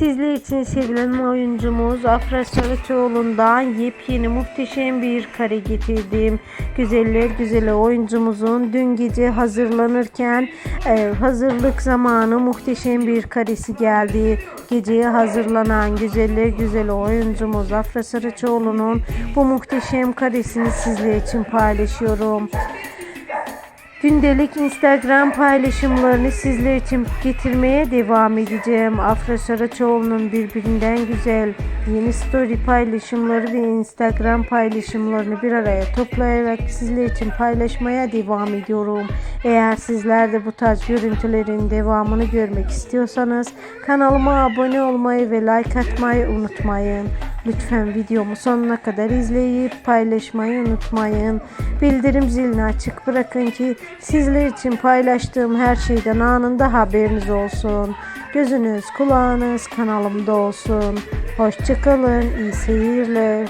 Sizler için sevilen oyuncumuz Afra Saraçoğlu'ndan yepyeni muhteşem bir kare getirdim. Güzeller güzeli oyuncumuzun dün gece hazırlanırken e, hazırlık zamanı muhteşem bir karesi geldi. Geceye hazırlanan güzeller güzeli oyuncumuz Afra Saraçoğlu'nun bu muhteşem karesini sizler için paylaşıyorum. Gündelik Instagram paylaşımlarını sizler için getirmeye devam edeceğim. Afra Saraçoğlu'nun birbirinden güzel yeni story paylaşımları ve Instagram paylaşımlarını bir araya toplayarak sizler için paylaşmaya devam ediyorum. Eğer sizler de bu tarz görüntülerin devamını görmek istiyorsanız kanalıma abone olmayı ve like atmayı unutmayın. Lütfen videomu sonuna kadar izleyip paylaşmayı unutmayın. Bildirim zilini açık bırakın ki sizler için paylaştığım her şeyden anında haberiniz olsun. Gözünüz kulağınız kanalımda olsun. Hoşçakalın, iyi seyirler.